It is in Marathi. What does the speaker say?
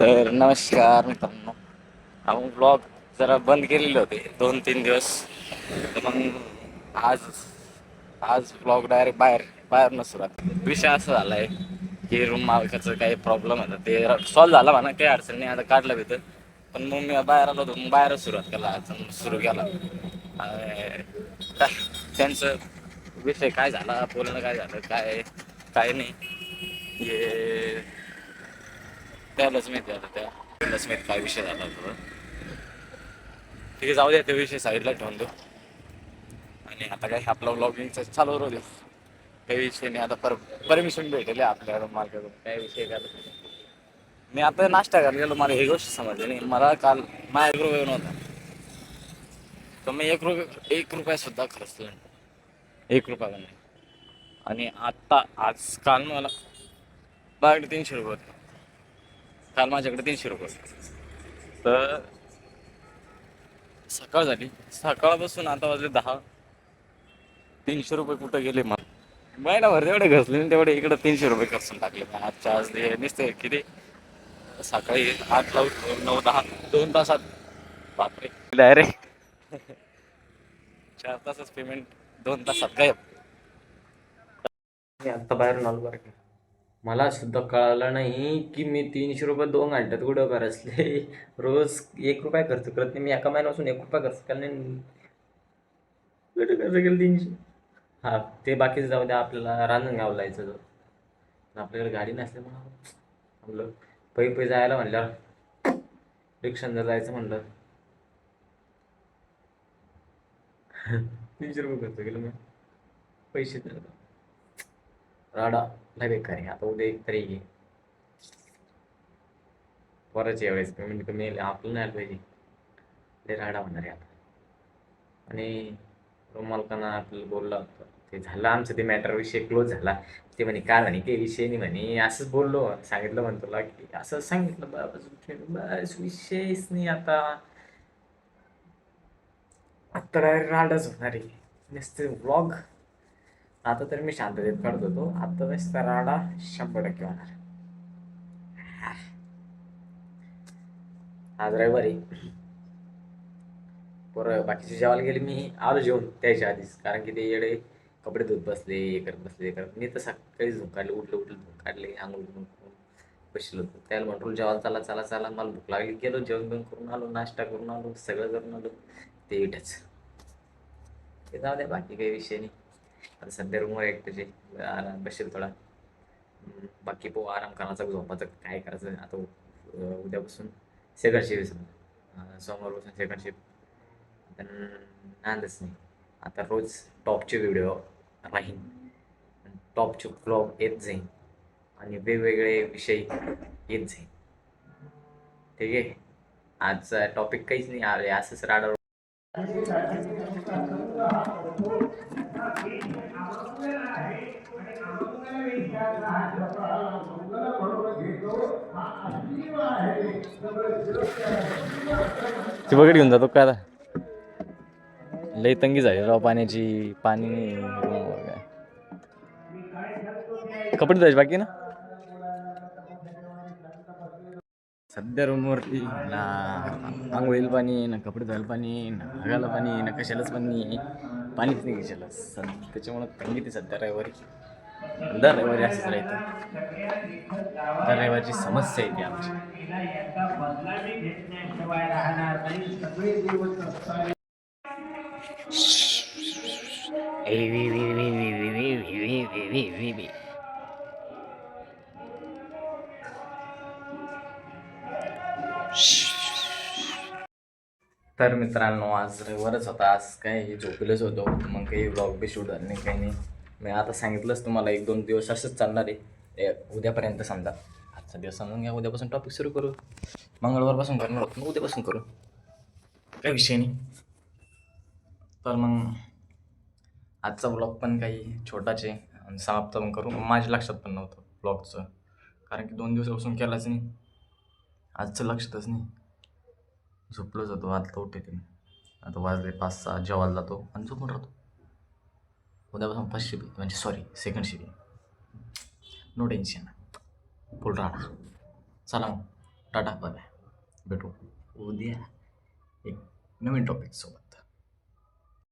तर नमस्कार मित्रांनो. आपण ब्लॉग जरा बंद केलेले होते दोन तीन दिवस. तर मग आज आज ब्लॉग डायरेक्ट बाहेर बाहेर नसतात सुरुवात विषय असा झाला आहे की रूम मालकाचं काही प्रॉब्लेम होता ते सॉल्व्ह झाला म्हणा काही अडचण नाही. आता काढलं तिथं पण मग मी बाहेर आलो होतो मग बाहेरच सुरुवात केला. अडचण सुरू केला. त्यांचं विषय काय झाला बोलणं काय झालं काय काय नाही. हे त्यालाच माहिती आता त्या त्यालाच माहिती काय विषय झाला होता ठीक आहे जाऊ द्या त्या विषय साईडला ठेवून देऊ. आणि आता काय आपला ब्लॉगिंगचा चालू राहू दे काही विषय नाही आता पर परमिशन भेटेल आपल्या मालकाकडून. काय विषय काय मी आता नाश्ता करायला गेलो मला ही गोष्ट समजली नाही. मला काल माझ्या एक रुपये नव्हता. तर मी एक रुपये एक रुपया सुद्धा खर्चला नाही. एक रुपया पण नाही. आणि आत्ता आज काल मला माझ्याकडे तीनशे रुपये होते. काल माझ्याकडे तीनशे रुपये होते. तर सकाळ झाली. सकाळपासून आता वाजले दहा. तीनशे रुपये कुठं गेले मग महिनाभर तेवढे घसले तेवढे इकडे तीनशे रुपये खर्चून टाकले. मग आजच्या आज ते नुसते किती? सकाळी आठला उठलो नऊ दहा दोन तासात. बापरे. डायरेक्ट चार तासच पेमेंट दोन तासात काय आता बाहेरून आलो बरं का. मला सुद्धा कळालं नाही की मी तीनशे रुपये दोन घंट्यात कुठं खर्चले रोज एक रुपया खर्च करत नाही. मी एका महिन्यापासून एक रुपया खर्च केला नाही. कुठं खर्च केलं तीनशे? हा ते बाकीचं जाऊ द्या. आपल्याला रांजणगाव जायचं. पण आपल्याकडे गाडी नसल्यामुळं आपलं पै पै जायला म्हणल्यावर रिक्षानं जर जायचं म्हणलं. तीनशे रुपये खर्च केलं मी. पैसे नाही. राडा लय बेकार आहे. आता उद्या एक तरी घे परत यावेळेस पेमेंट कमी येईल आपलं नाही पाहिजे. लय राडा होणार आहे आता. आणि रूम मालकांना आपल्याला बोलला होता. ते झालं आमचं ते मॅटर विषय क्लोज झाला. ते म्हणे काय म्हणे काही विषय नाही म्हणे. असंच बोललो. सांगितलं म्हण तुला की असं सांगितलं बस बस विषयच नाही आता. आता डायरेक्ट राडाच होणार आहे. नसते व्लॉग आता तर मी शांततेत काढत होतो. आता नुसता सराडा शंभर टक्के होणार. आज रविवारी. पोरं बाकीचे जेवायला गेले मी आलो जेवून त्याच्या आधीच. कारण की ते येडे कपडे धुत बसले हे करत बसले हे करत. मी तर सकाळी धुवून काढले उठले उठले धुवून काढले आंघोळ करून बसलो होतो. त्याला म्हटलं जेवायला चला चला चला. मला भूक लागली. गेलो जेवण बिवण करून आलो नाश्ता करून आलो सगळं करून आलो. ते इथंच. ते जाऊ द्या बाकी काही विषय नाही. आता सध्या रूमवर एकट्याचे आराम बसेल थोडा. बाकी पो आराम करायचा झोपायचं काय करायचं आता उद्यापासून सेकंड शिफ्ट सोमवारपासून सेकंड शिफ्ट आता नांदच नाही. आता रोज टॉपचे व्हिडिओ राहीन. टॉपचे ब्लॉग येत जाईन. आणि वेगवेगळे विषय येत जाईन. ठीक आहे? आजचा टॉपिक काहीच नाही आले असंच राडा ती बघत घेऊन जातो का आता. लई तंगी झाली राव पाण्याची पाणी नाही कपडे धुवायचे बाकी ना? सध्या रूमवरती ना आंघोळीला पाणी ना कपडे धुवायला पाणी ना भागायला पाणी ना कशालाच पाणी. पाणीच नाही कशालाच सध्या त्याच्यामुळं तंगी ते सध्या रविवारी. दर रविवारी असंच राहतं दर रविवारची समस्या आहे ती आमची तर मित्रांनो आज रविवारच होता आज काय हे झोपेलच होतो मग काही ब्लॉग बी शूट झालं नाही काही नाही मी आता सांगितलंच तुम्हाला एक दोन दिवस असंच चालणार आहे. उद्यापर्यंत समजा. आजचा दिवस समजून घ्या उद्यापासून टॉपिक सुरू करू. मंगळवारपासून करणार होतो मग उद्यापासून करू. काही विषय नाही. तर मग आजचा ब्लॉग पण काही छोटाचे आणि समाप्त पण करू. माझ्या लक्षात पण नव्हतं ब्लॉगचं कारण की दोन दिवसापासून केलाच नाही. आजचं लक्षातच नाही. झोपलोच होतो आता उठते मी आता वाजले पाच सहा जेवायला जातो आणि झोपून राहतो. उद्यापासून फर्स्ट शिबी म्हणजे सॉरी सेकंड शिबी. नो टेन्शन फुल राहणार चला मग. टाटा बाय भेटू. उद्या एक नवीन टॉपिक सोबत.